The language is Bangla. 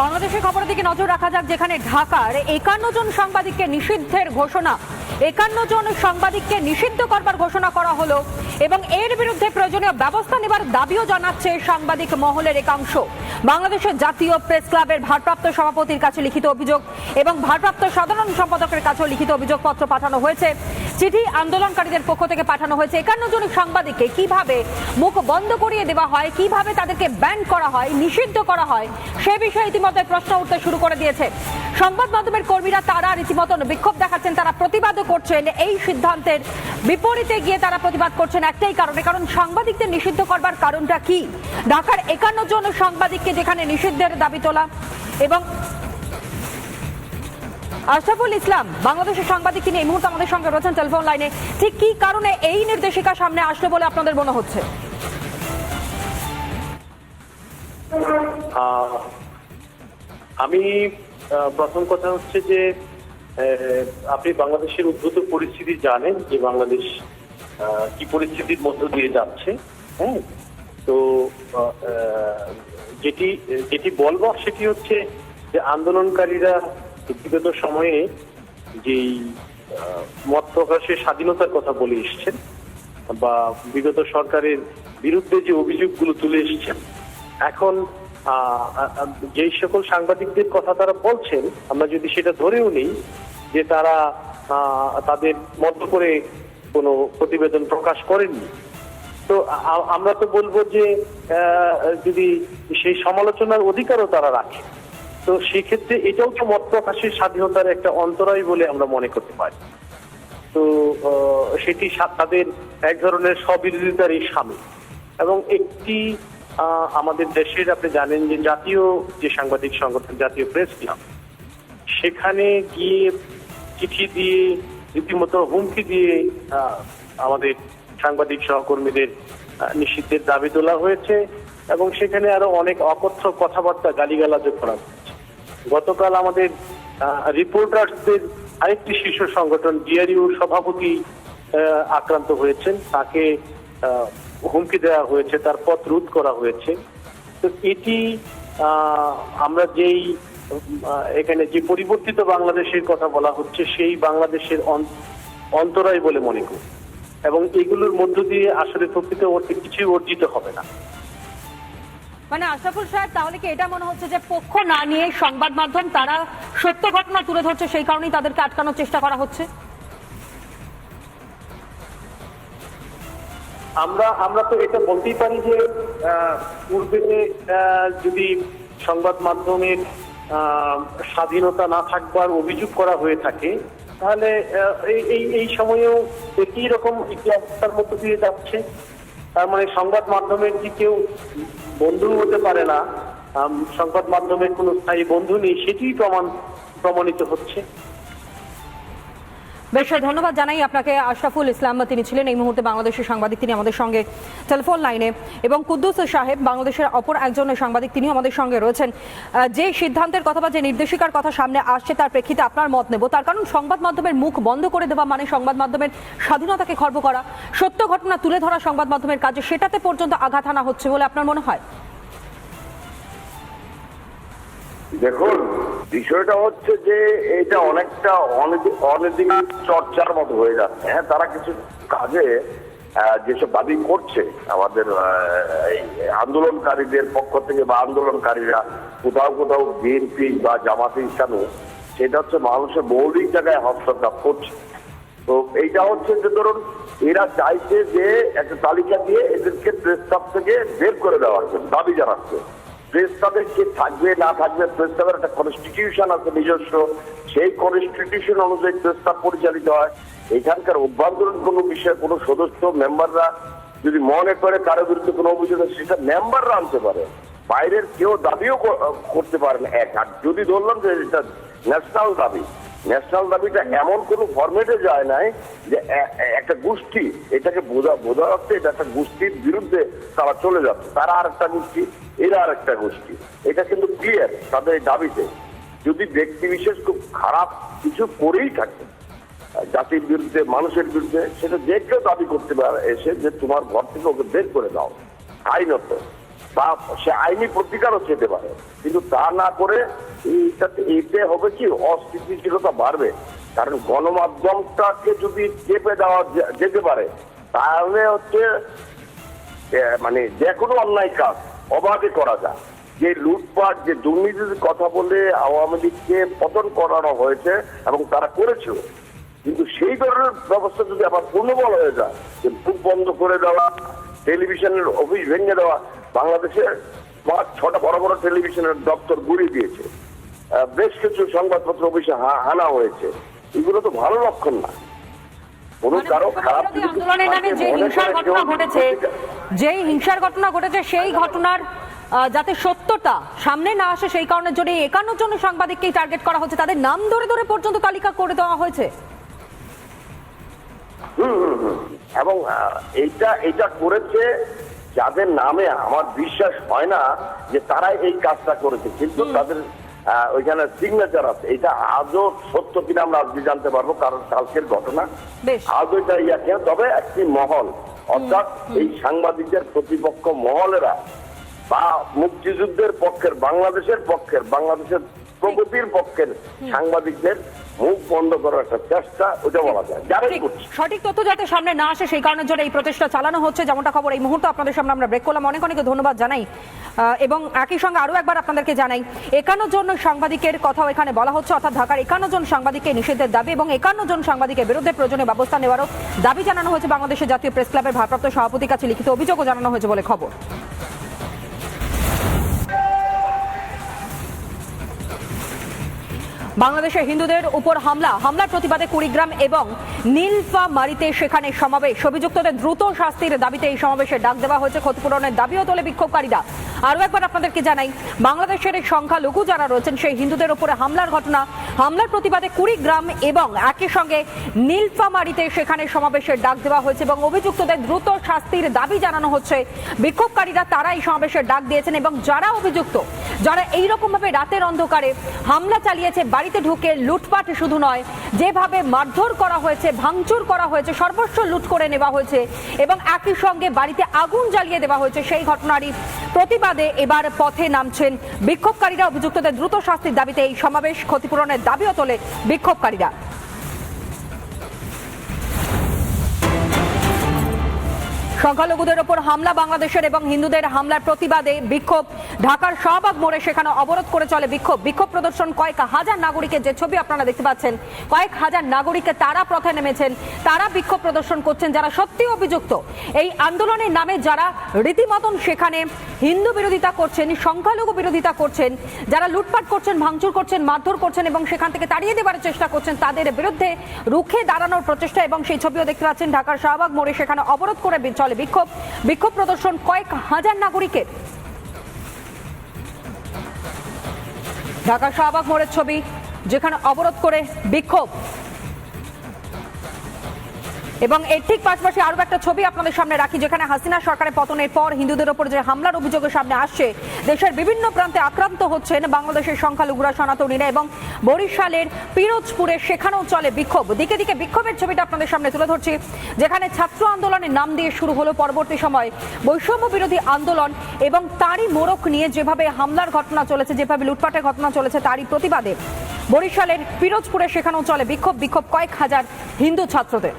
বাংলাদেশের খবরের দিকে নজর রাখা যাক যেখানে ঢাকার একান্ন জন সাংবাদিককে নিষিদ্ধের ঘোষণা একান্ন জন সাংবাদিককে নিষিদ্ধ করবার ঘোষণা করা হলো এবং এর বিরুদ্ধে প্রয়োজনীয় ব্যবস্থা নেবার দাবিও জানাচ্ছে সাংবাদিক মহলের একাংশ। বাংলাদেশের জাতীয় প্রেস ক্লাবের ভারপ্রাপ্ত সভাপতির কাছে লিখিত অভিযোগ এবং ভারপ্রাপ্ত সাধারণ সম্পাদকের কাছেও লিখিত অভিযোগপত্র পাঠানো হয়েছে। চিঠি আন্দোলনকারীদের পক্ষ থেকে পাঠানো হয়েছে। একান্ন জন সাংবাদিককে কীভাবে মুখ বন্ধ করিয়ে দেওয়া হয়, কীভাবে তাদেরকে ব্যান করা হয়, নিষিদ্ধ করা হয়, সে বিষয়ে ইতিমধ্যে প্রশ্ন উঠতে শুরু করে দিয়েছে। সংবাদ মাধ্যমের কর্মীরা তারা রীতিমতন বিক্ষোভ দেখাচ্ছেন, তারা প্রতিবাদও করছেন এই সিদ্ধান্তের বিপরীতে গিয়ে তারা প্রতিবাদ করছেন একটাই কারণে, কারণ সাংবাদিকদের নিষিদ্ধ করবার কারণটা কি? ঢাকার একান্ন জন সাংবাদিককে যেখানে নিষিদ্ধের দাবি তোলা এবং আশরাফুল ইসলাম, বাংলাদেশের সাংবাদিক, তিনি এই মুহূর্তে আমাদের সঙ্গে রয়েছেন টেলিফোন লাইনে। ঠিক কি কারণে এই নির্দেশিকা সামনে আসলো বলে আপনাদের মনে হচ্ছে? আমি প্রথম কথা হচ্ছে যে আপনি বাংলাদেশের উদ্ভূত পরিস্থিতি জানেন যে বাংলাদেশ কি পরিস্থিতির মধ্য দিয়ে যাচ্ছে হ্যাঁ? তো যেটি যেটি বলব সেটি হচ্ছে যে আন্দোলনকারীরা ব্যক্তিগত সময়ে যেই মত প্রকাশের স্বাধীনতার কথা বলে এসছেন বা বিগত সরকারের বিরুদ্ধে যে অভিযোগগুলো তুলে এসছেন, এখন যেই সকল সাংবাদিকদের কথা তারা বলছেন, আমরা যদি সেটা ধরেও নিই যে তারা তাদের মতো করে কোনো প্রতিবেদন প্রকাশ করেননি। তো আমরা তো বলব যে যদি সেই সমালোচনার অধিকারও তারা রাখে, তো সেক্ষেত্রে এটাও তো মত প্রকাশের স্বাধীনতার একটা অন্তরায় বলে আমরা মনে করতে পারি। তো সেটি তাদের এক ধরনের স্ববিরোধিতারই সামিল। এবং একটি আমাদের দেশের আপনি জানেন যে জাতীয় যে সাংবাদিক সংগঠন, জাতীয় প্রেস ক্লাব, সেখানে গিয়ে চিঠি দিয়ে, রীতিমতো হুমকি দিয়ে আমাদের সাংবাদিক সহকর্মীদের নিষিদ্ধের দাবি তোলা হয়েছে এবং সেখানে আরও অনেক অকথ্য কথাবার্তা গালিগালাজও করা হয়েছে গতকাল আমাদের রিপোর্টার্সদের আরেকটি শীর্ষ সংগঠন ডিআরইউ সভাপতি আক্রান্ত হয়েছেন। তাকে হুমকি দেওয়া হয়েছে, তার পথ রোধ করা হয়েছে। তো এটি আমরা যেই এখানে যে পরিবর্তিত বাংলাদেশের কথা বলা হচ্ছে সেই বাংলাদেশের অন- অন্তরায় বলে মনে করি। এবং এগুলোর মধ্য দিয়ে আসলে প্রকৃত অর্থে কিছুই অর্জিত হবে না। মানে আশরাফুল সাহেব তাহলে কি এটা মনে হচ্ছে যে পক্ষ না নিয়ে সংবাদ মাধ্যম তারা সত্য ঘটনা তুলে ধরছে সেই কারণেই তাদেরকে আটকানোর চেষ্টা করা হচ্ছে? আমরা আমরা তো এটা বলতেই পারি যে পূর্বে যদি সংবাদ মাধ্যমের স্বাধীনতা না থাকবার অভিযোগ করা হয়ে থাকে, তাহলে এই এই সময়েও একই রকম একটি অবস্থার মধ্য দিয়ে যাচ্ছে? তার মানে সংবাদ মাধ্যমের কি কেউ বন্ধু হতে পারে না? সংবাদ মাধ্যমের কোনো স্থায়ী বন্ধু নেই সেটি প্রমাণ, প্রমাণিত হচ্ছে। বেশ ধন্যবাদ জানাই আপনাকে, আশরাফুল ইসলাম তিনি ছিলেন এই মুহূর্তে বাংলাদেশের সাংবাদিক, তিনি আমাদের সঙ্গে টেলিফোন লাইনে এবং কুদ্দুস সাহেব, বাংলাদেশের অপর একজন সাংবাদিক, তিনিও আমাদের সঙ্গে রয়েছেন। যে সিদ্ধান্তের কথা বা যে নির্দেশিকার কথা সামনে আসছে তার প্রেক্ষিতে আপনার মত নেব। তার কারণ সংবাদ মাধ্যমের মুখ বন্ধ করে দেওয়া মানে সংবাদ মাধ্যমের স্বাধীনতাকে খর্ব করা। সত্য ঘটনা তুলে ধরা সংবাদ মাধ্যমের কাজে সেটাতে পর্যন্ত আঘাত আনা হচ্ছে বলে আপনার মনে হয়? দেখুন বিষয়টা হচ্ছে যে এটা অনেকটা অনৈতিক চর্চার মতো হয়ে যাচ্ছে। হ্যাঁ তারা কিছু কাজে যেসব দাবি করছে, আমাদের আন্দোলনকারীদের পক্ষ থেকে বা আন্দোলনকারীরা, কোথাও কোথাও বিএনপি বা জামাতে ইসলামী সেটা হচ্ছে মানুষের মৌলিক জায়গায় হস্তক্ষেপ করছে। তো এইটা হচ্ছে যে ধরুন, এরা চাইছে যে একটা তালিকা দিয়ে এদেরকে প্রেস থেকে বের করে দেওয়ার জন্য, দাবি জানাচ্ছে। প্রেস ক্লাবের কে থাকবে, না থাকবে প্রেস ক্লাবের একটা কনস্টিটিউশন আছে নিজস্ব, সেই কনস্টিটিউশন অনুযায়ী প্রেস ক্লাব পরিচালিত হয়। এখানকার অভ্যন্তরীণ কোনো বিষয়ে কোনো সদস্য মেম্বাররা যদি মনে করে কারও বিরুদ্ধে কোনো অভিযোগ সেটা মেম্বাররা আনতে পারে। বাইরের কেউ দাবিও করতে পারে না। এক, আর যদি ধরলাম যে এটা ন্যাশনাল দাবি ন্যাশনাল দাবিটা এমন কোনো ফরম্যাটে যায় নাই যে একটা গোষ্ঠী এটাকে বোঝা বোঝা যাচ্ছে এটা একটা গোষ্ঠীর বিরুদ্ধে তারা চলে যাচ্ছে। তারা আর একটা গোষ্ঠী, এরা আর একটা গোষ্ঠী। এটা কিন্তু ক্লিয়ার তাদের এই দাবিতে। যদি ব্যক্তি বিশেষ খুব খারাপ কিছু করেই থাকে, জাতির বিরুদ্ধে, মানুষের বিরুদ্ধে, সেটা কেউ দাবি করতে পারে, এসে যে তোমার ঘর থেকে ওকে বের করে দাও। আইনত বা সে আইনি প্রতিকারও চেতে পারে। কিন্তু তা না করে এতে হবে কি? অস্থিতিশীলতা বাড়বে। কারণ গণমাধ্যমটাকে যদি চেপে দেওয়া যেতে পারে, তাহলে হচ্ছে মানে যে কোনো অন্যায় কাজ অবাধে করা যায়। যে লুটপাট, যে দুর্নীতির কথা বলে আওয়ামী লীগকে পতন করানো হয়েছে এবং তারা করেছিল। কিন্তু সেই ধরনের ব্যবস্থা যদি আবার পূর্ণবল হয়ে যায়, যে বুক বন্ধ করে দেওয়া, টেলিভিশনের অফিস ভেঙে দেওয়া বাংলাদেশে পাঁচ ছটা বড় বড় টেলিভিশনের দপ্তর গুড়িয়ে দিয়েছে। বেশ কিছু সংবাদপত্র অফিসে হানা হয়েছে। এগুলো তো ভালো লক্ষণ না। কোনো মানে কারও খারাপ যে হিংসার ঘটনা ঘটেছে যেই হিংসার ঘটনা ঘটেছে সেই ঘটনার যাতে সত্যতা সামনে না আসে সেই কারণের জন্য একান্ন জন সাংবাদিককেই টার্গেট করা হচ্ছে। তাদের নাম ধরে ধরে পর্যন্ত তালিকা করে দেওয়া হয়েছে। এবং এইটা এটা করেছে যাদের নামে আমার বিশ্বাস হয় না যে তারা এই কাজটা করেছে কিন্তু তাদের ওইখানে সিগনেচার আছে। এটা আজও সত্য কিনা আমরা আজকে জানতে পারব কারণ কালকের ঘটনা। আজও এটা ইয়াকে তবে একটি মহল। অর্থাৎ এই সাংবাদিকদের প্রতিপক্ষ মহলেরা বা মুক্তিযুদ্ধের পক্ষের বাংলাদেশের পক্ষের বাংলাদেশের প্রগতির পক্ষের সাংবাদিকদের মুখ বন্ধ করার একটা চেষ্টা ওটা বলা যায়। যারাই করছে সঠিক তথ্য যাতে সামনে না আসে সেই কারণের জন্য এই প্রচেষ্টা চালানো হচ্ছে। যেমনটা খবর এই মুহূর্তে আপনাদের সামনে আমরা ব্রেক করলাম। অনেক অনেক ধন্যবাদ জানাই। এবং একই সঙ্গে আরও একবার আপনাদেরকে জানাই একান্ন জন সাংবাদিকের কথাও এখানে বলা হচ্ছে অর্থাৎ ঢাকার একান্ন জন সাংবাদিককে নিষেধের দাবি এবং একান্ন জন সাংবাদিকের বিরুদ্ধে প্রয়োজনীয় ব্যবস্থা নেওয়ারও দাবি জানানো হয়েছে বাংলাদেশের জাতীয় প্রেস ক্লাবের ভারপ্রাপ্ত সভাপতির কাছে লিখিত অভিযোগও জানানো হয়েছে বলে খবর। বাংলাদেশের হিন্দুদের উপর হামলা, হামলার প্রতিবাদে কুড়িগ্রাম এবং নীলফামারীতে সেখানে সমাবেশ। অভিযুক্তদের দ্রুত শাস্তির দাবিতে এই সমাবেশে ডাক দেওয়া হয়েছে। ক্ষতিপূরণের দাবিও তোলে বিক্ষোভকারীরা। আরও একবার আপনাদেরকে জানাই, বাংলাদেশের সংখ্যালঘু যারা রয়েছেন, সেই হিন্দুদের উপরে হামলার ঘটনা, হামলার প্রতিবাদে কুড়িগ্রাম এবং একই সঙ্গে নীলফামারীতে সেখানে সমাবেশের ডাক দেওয়া হয়েছে এবং অভিযুক্তদের দ্রুত শাস্তির দাবি জানানো হচ্ছে। বিক্ষোভকারীরা তারা এই সমাবেশের ডাক দিয়েছেন এবং যারা অভিযুক্ত, যারা এইরকম ভাবে রাতের অন্ধকারে হামলা চালিয়েছে, বাড়িতে ঢুকে লুটপাট শুধু নয় যেভাবে মারধর করা হয়েছে, ভাঙচুর করা হয়েছে, সর্বস্ব লুট করে নেওয়া হয়েছে এবং একই সঙ্গে বাড়িতে আগুন জ্বালিয়ে দেওয়া হয়েছে, সেই ঘটনারই প্রতিবাদে এবার পথে নামছেন বিক্ষোভকারীরা। অভিযুক্তদের দ্রুত শাস্তির দাবিতে এই সমাবেশ ক্ষতিপূরণের দাবিও তোলে বিক্ষোভকারীরা। সংখ্যালঘুদের ওপর হামলা, বাংলাদেশের এবং হিন্দুদের হামলার প্রতিবাদে বিক্ষোভ। ঢাকার শাহবাগ মোড়ে সেখানে অবরোধ করে চলে বিক্ষোভ। বিক্ষোভ প্রদর্শন কয়েক হাজার নাগরিকের যে ছবি আপনারা দেখতে পাচ্ছেন, কয়েক হাজার নাগরিককে তারা পথে নেমেছেন। তারা বিক্ষোভ প্রদর্শন করছেন যারা সত্যি অভিযুক্ত। এই আন্দোলনের নামে যারা রীতিমতন সেখানে হিন্দু বিরোধিতা করছেন, সংখ্যালঘু বিরোধিতা করছেন, যারা লুটপাট করছেন, ভাঙচুর করছেন, মারধর করছেন এবং সেখান থেকে তাড়িয়ে দেবার চেষ্টা করছেন, তাদের বিরুদ্ধে রুখে দাঁড়ানোর প্রচেষ্টা এবং সেই ছবিও দেখতে পাচ্ছেন ঢাকার শাহবাগ মোড়ে সেখানে অবরোধ করে বি- চলে বিক্ষোভ। বিক্ষোভ প্রদর্শন কয়েক হাজার নাগরিকের। ঢাকা শাহবাগ মোড়ের ছবি, যেখানে অবরোধ করে বিক্ষোভ। এবং এর ঠিক পাশাপাশি আরও একটা ছবি আপনাদের সামনে রাখি, যেখানে হাসিনা সরকারের পতনের পর হিন্দুদের উপর যে হামলার অভিযোগের সামনে আসছে, দেশের বিভিন্ন প্রান্তে আক্রান্ত হচ্ছেন বাংলাদেশের সংখ্যালঘুরা, সনাতনীরা এবং বরিশালের পিরোজপুরে সেখানেও চলে বিক্ষোভ। দিকে দিকে বিক্ষোভের ছবিটা আপনাদের সামনে তুলে ধরছি, যেখানে ছাত্র আন্দোলনের নাম দিয়ে শুরু হলো পরবর্তী সময় বৈষম্য বিরোধী আন্দোলন এবং তারই মোড়ক নিয়ে যেভাবে হামলার ঘটনা চলেছে, যেভাবে লুটপাটের ঘটনা চলেছে তারই প্রতিবাদে বরিশালের পিরোজপুরে সেখানেও চলে বিক্ষোভ বিক্ষোভ কয়েক হাজার হিন্দু ছাত্রদের।